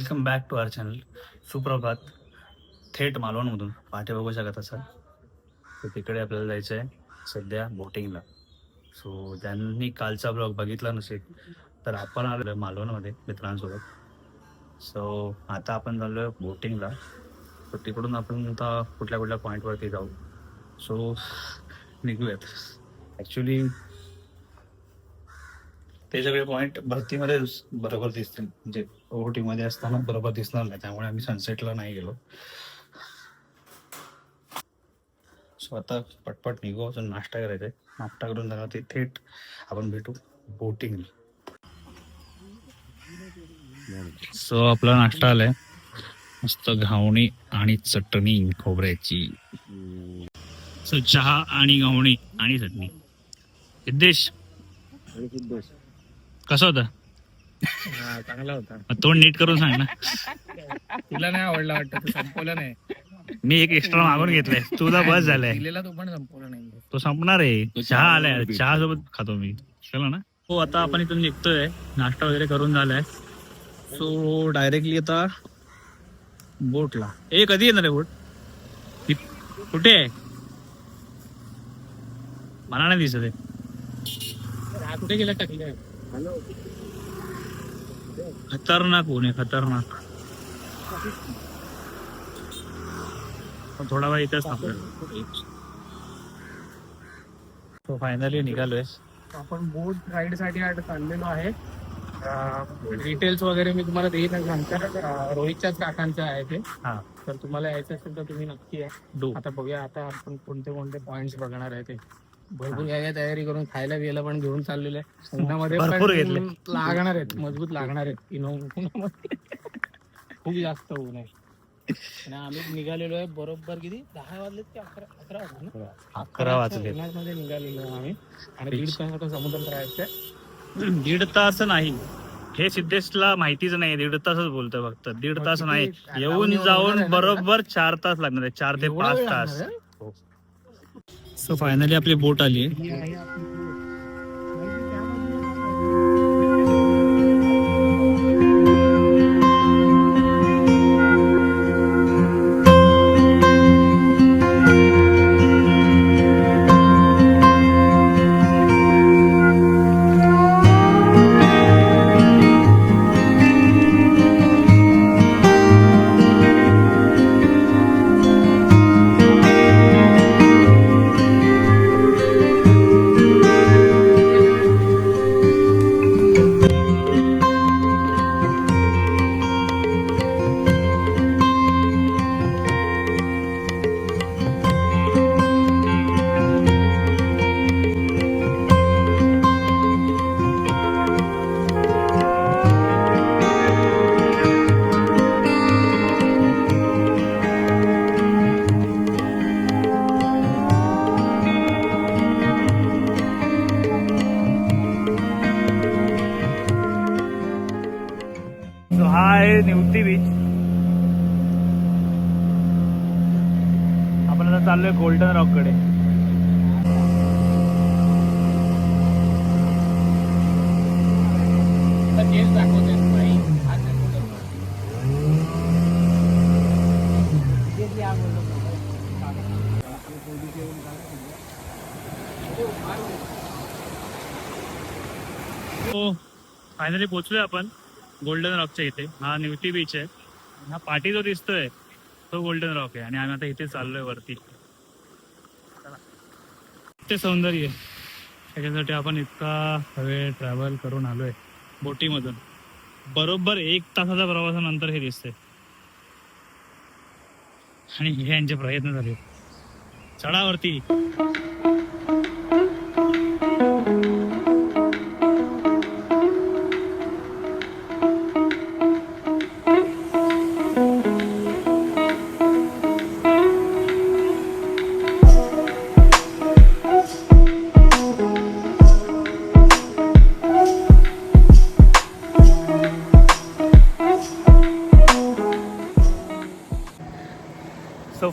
Welcome back to our channel. सुप्रभात. थेट मालवणमधून पाठी बघू शकत असाल. तर तिकडे आपल्याला जायचं आहे सध्या बोटिंगला. सो त्यांनी कालचा ब्लॉग बघितला नसेल तर आपण आलो मालवणमध्ये मित्रांसोबत. सो आता आपण चाललो आहे बोटिंगला. तर तिकडून आपण आता कुठल्या कुठल्या पॉईंटवरती जाऊ. सो निघूयात. ॲक्च्युली ते सगळे पॉईंट भरतीमध्ये बरोबर दिसतील. म्हणजे ओहोटीमध्ये असताना बरोबर दिसणार नाही. त्यामुळे आम्ही सनसेटला नाही गेलो. सो आता पटपट निघू. अजून नाश्ता करायचा आहे. नाश्ता करून जाणार ते थेट आपण भेटू बोटिंग सो आपला नाश्ता आलाय. मस्त घावणी आणि चटणी खोबऱ्याची. सो चहा आणि घावणी आणि चटणी. सिद्धेश. कसं होतं? चांगला होता. तोंड नीट करून सांग ना. तुला नाही आवडला वाटतं तू संपवलं नाही. मी एक एक्स्ट्रा मागून घेतलाय. तुला बस झालाय. दिलेला तो पण संपवला नाही. तो संपणार आहे. चहा आलाय. चहा सोबत खातो मी. चला ना. हो आता आपण इथून निघतोय. नाश्ता वगैरे करून झालाय. सो डायरेक्टली आता बोटला. ए कधी येणार आहे बोट? ती- कुठे? आहे मला नाही दिसत आहे. हा कुठे गेला टाकले खतरनाक ऊन आहे खतरनाक. पण थोडा वेळ इथेच थांबलो तो फायनली निघालोय. आपण बोट राईडसाठी चाललेलो आहे. डिटेल्स वगैरे मी तुम्हाला देईन आमच्या रोहितच्याच काकांचं आहे ते. हा. तर तुम्हाला यायचं असेल तर तुम्ही नक्की डू आता बघूया आता आपण कोणते कोणते पॉइंट्स बघणार आहे ते. भरपूर काय तयारी करून खायला बियाला पण घेऊन चाललेलं आहे उन्हामध्ये भरपूर पण घेतले. लागणार आहेत मजबूत लागणार आहेत. इनो उन्हामध्ये. खूप जास्त ऊन आहे. आणि आम्ही निघालेलो आहे बरोबर किती? दहा वाजलेत की अकरा अकरा वाजले ना? अकरा वाजले मध्ये निघालेलो आहे आम्ही. आणि दीड तास आता समुद्रात राहायचंय दीड तास नाही. हे सिद्धेशला माहितीच नाही. दीड तासच बोलतोय फक्त. दीड तास नाही. येऊन जाऊन बरोबर चार तास लागणार आहे. चार ते पाच तास? सो फायनली आपली बोट आली आहे. आपण आता चाललोय गोल्डन रॉककडे. हो फायनली पोहोचलोय आपण गोल्डन रॉकच्या इथे. हा निवती बीच आहे. हा पाठी जो दिसतोय तो गोल्डन रॉक आहे. आणि आम्ही आता इथे चाललोय वरती. ते सौंदर्य. त्याच्यासाठी आपण इतका वेळ ट्रॅव्हल करून आलोय. बोटीमधून. बरोबर एक तासाच्या प्रवासानंतर हे दिसते आणि हे यांचे प्रयत्न झाले. चढावरती.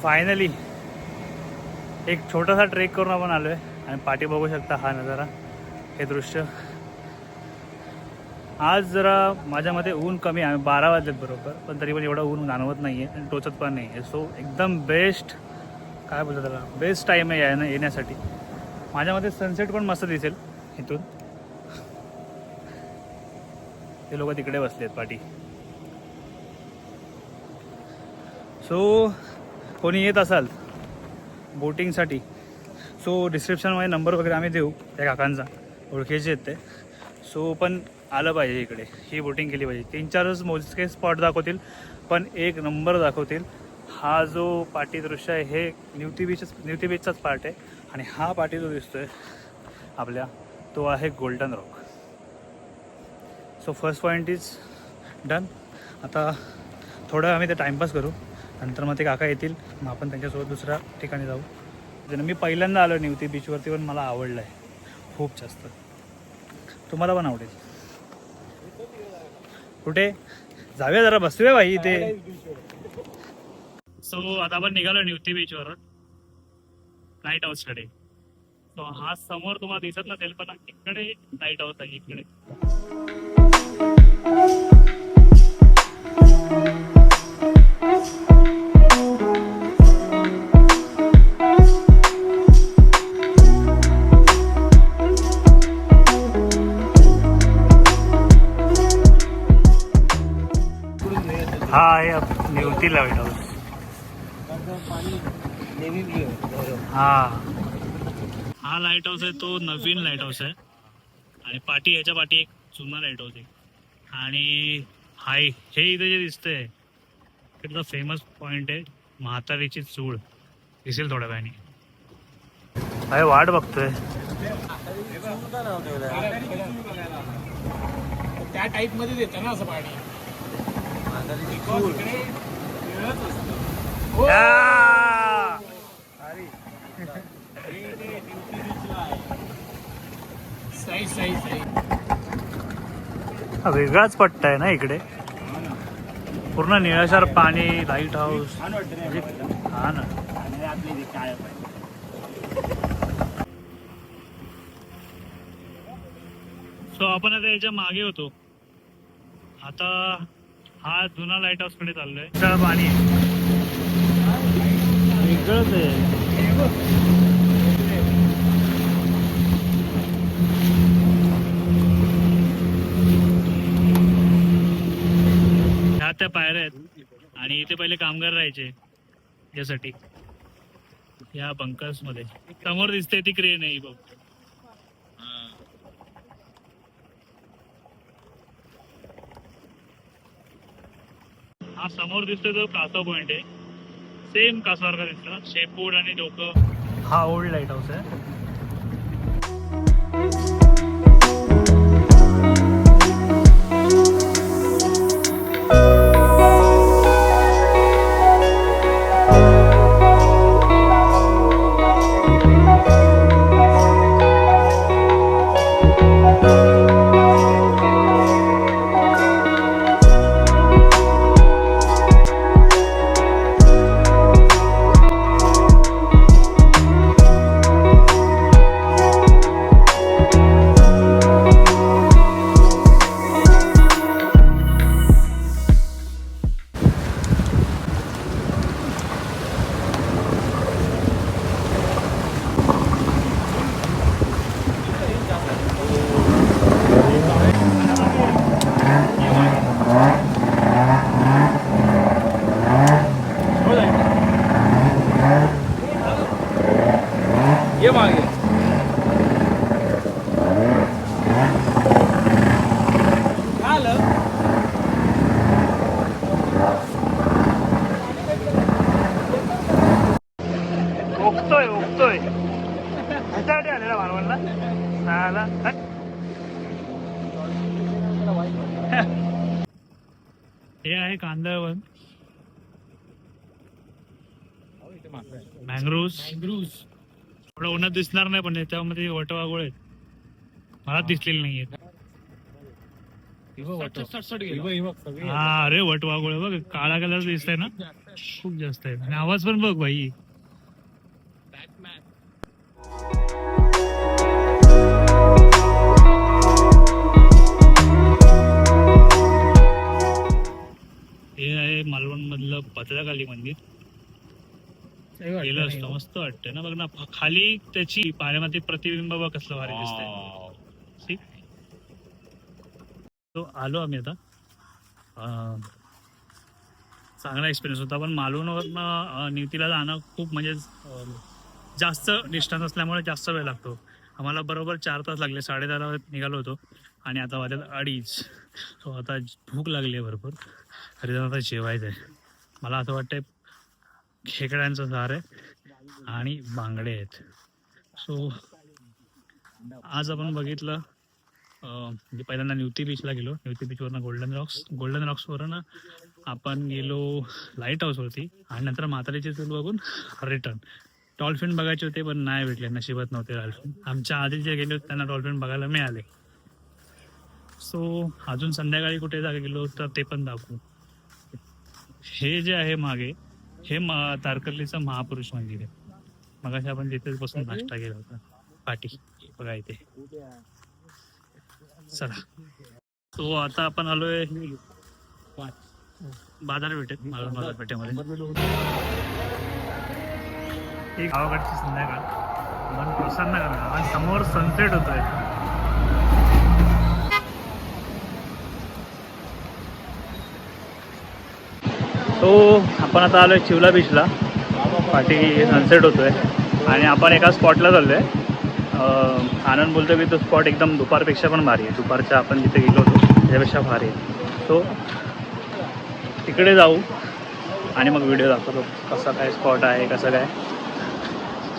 फायनली एक छोटासा ट्रेक करून आपण आलो आहे आणि पाठी बघू शकता हा नजारा हे दृश्य. आज जरा माझ्या मते ऊन कमी आहे बारा वाजलेत बरोबर पण तरी पण एवढं ऊन जाणवत नाही आहे आणि टोचत पण नाही आहे सो एकदम बेस्ट काय बोलतो त्याला बेस्ट टाईम आहे यायला येण्यासाठी. माझ्या मते सनसेट पण मस्त दिसेल इथून. ते लोक तिकडे बसले आहेत पाठी. सो कोणी येत असाल बोटिंगसाठी सो डिस्क्रिप्शनमध्ये नंबर वगैरे आम्ही देऊ त्या काकांचा. ओळखीचे आहेत ते. सो पण आलं पाहिजे इकडे. ही बोटिंग केली पाहिजे. तीन चारच मोजके स्पॉट दाखवतील पण एक नंबर दाखवतील. हा जो पाटी दृश्य आहे हे न्यूती बीचच न्यूती बीचचाच पार्ट आहे. आणि हा पाटी जो दिसतोय आपल्या तो आहे golden rock so first point is done आता थोडं आम्ही ते टाईमपास करू. नंतर मग ते काका येतील. मग आपण त्यांच्यासोबत दुसऱ्या ठिकाणी जाऊ. ज्यांना मी पहिल्यांदा आलो निवती बीचवरती पण मला आवडलं आहे खूप जास्त. तुम्हाला पण आवडेल. कुठे? जाऊया जरा बसूया भाई इथे. सो आता आपण निघालो निवती बीचवर. नाईट हाऊसकडे सो हा समोर तुम्हाला दिसत नसेल पण इकडे नाईट हाऊस आहे इकडे. किती लाइट हाऊस हा. हा लाइट हाऊस आहे तो नवीन लाइट हाऊस आहे. आणि पाठी याच्या पाठी एक जुना लाइट हाऊस आहे. आणि हाय हे इथे जे दिसतंय इकडचा फेमस पॉइंट आहे म्हातारीची चूळ. दिसेल थोड्या वेळाने. अरे वाट बघतोय. त्या टाईपमध्ये देतं ना असं पाणी. वेगळाच पट्टा आहे ना इकडे. पूर्ण निळाशार पाणी लाइट हाऊस म्हणजे हा ना. सो आपण आता याच्या मागे होतो. आता हा जुना लाइट हाऊसकडे चाललोय. पाणी आहे. वेगळंच आहे. ह्या त्या पायऱ्या आहेत. आणि इथे पहिले कामगार राहायचे. यासाठी. या बंकर्समध्ये. समोर दिसते ती क्रेन आहे ही बघ. हा समोर दिसतोय तो कासव पॉइंट आहे. सेम कासासारखा दिसतो शेपूड आणि डोकं. हा ओल्ड लाइट हाऊस आहे. आहे. कांदळवन मँग्रोव्स. मँग्रुव्ज थोडं उन्हात दिसणार नाही पण त्याच्यामध्ये वटवागोळ आहेत. मला दिसलेले नाहीयेत हा अरे वटवागोळ बघ. काळा कलर दिसतंय ना. खूप जास्त आहे. आणि आवाज पण बघ भाई. पत्राखाली मंदिर. हे वाटतं गेलं असतं. मस्त वाटतं ना बघ ना खाली त्याची पाण्यामध्ये प्रतिबिंब बघ कसलं भारी दिसतंय. ठीक तो आलो आम्ही आता. अं, चांगला एक्सपिरियन्स होता पण मालवणवरनं निवतीला जाणं खूप म्हणजे जास्त डिस्टन्स असल्यामुळे जास्त वेळ लागतो. आम्हाला बरोबर चार तास लागले. साडेदहाला निघालो होतो. आणि आता वाजत अडीच. सो आता भूक लागली आहे भरपूर. तरी आता जेवायचं आहे मला असं वाटतंय खेकड्यांचं सार आहे आणि बांगडे आहेत. सो आज आपण बघितलं म्हणजे पहिल्यांदा न्यूती बीचला गेलो. न्यूती बीचवरनं गोल्डन रॉक्स गोल्डन रॉक्सवरनं आपण गेलो लाइट हाऊसवरती आणि नंतर म्हातारीचे चूल बघून रिटर्न डॉल्फिन बघायचे होते पण नाही भेटले नशिबात नव्हते डॉल्फिन. आमच्या आधी जे गेले होते त्यांना डॉल्फिन बघायला मिळाले. सो अजून संध्याकाळी कुठे जागा गेलो तर ते पण दाखवू. हे जे आहे मागे हे म- तारकर्लीचं महापुरुष मंदिर आहे. मगाशी आपण तिथेच बसून नाश्ता केला होता. पाठी बघा इथे. चला. तो आता आपण आलोय बाजारपेठेत मालवण बाजारपेठेमध्ये. ही गावाकडची संध्याकाळ. मन प्रसन्न करणार. आणि समोर सनसेट होतोय. तो आपण आता आलोय चिवला बीचला पाठी सनसेट होतोय. आणि आपण एका स्पॉटला चाललोय. आहे आनंद बोलतो की तो स्पॉट एकदम दुपारपेक्षा पण भारी आहे. दुपारच्या आपण जिथे गेलो होतो त्याच्यापेक्षा भारी आहे. सो तिकडे जाऊ. आणि मग व्हिडिओ दाखवतो कसा काय स्पॉट आहे कसं काय.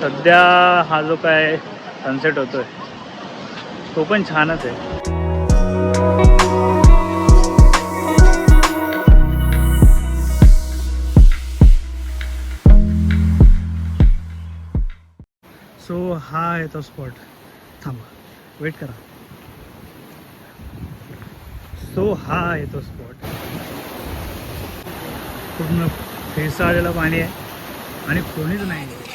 सध्या हा जो काय सनसेट होतोय तो पण छानच आहे. सो हा आहे तो स्पॉट थांबा वेट करा. सो हा आहे तो स्पॉट पूर्ण फेसाळलेलं पाणी आहे आणि कोणीच नाही आहे.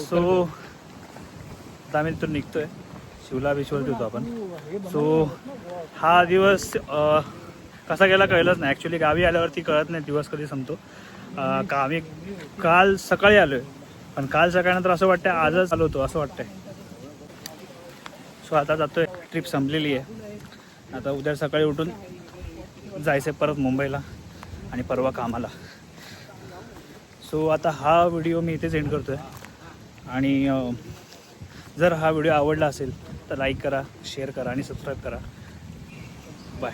सो आता आम्ही तिथून निघतोय. शिवला बीचवरती होतो आपण. सो हा दिवस कसा गेला कळलंच नाही. ॲक्च्युली गावी आल्यावरती कळत नाही दिवस कधी संपतो. का आम्ही काल सकाळी आलो आहे पण काल सकाळनंतर असं वाटतं आजच आलो होतो असं वाटतंय. सो आता जातोय. ट्रिप संपलेली आहे. आता उद्या सकाळी उठून जायचं आहे परत मुंबईला आणि परवा कामाला. सो आता हा व्हिडिओ मी इथेच एंड आहे आणि जर हा व्हिडिओ आवडला असेल तर लाईक करा शेअर करा आणि सबस्क्राईब करा. बाय.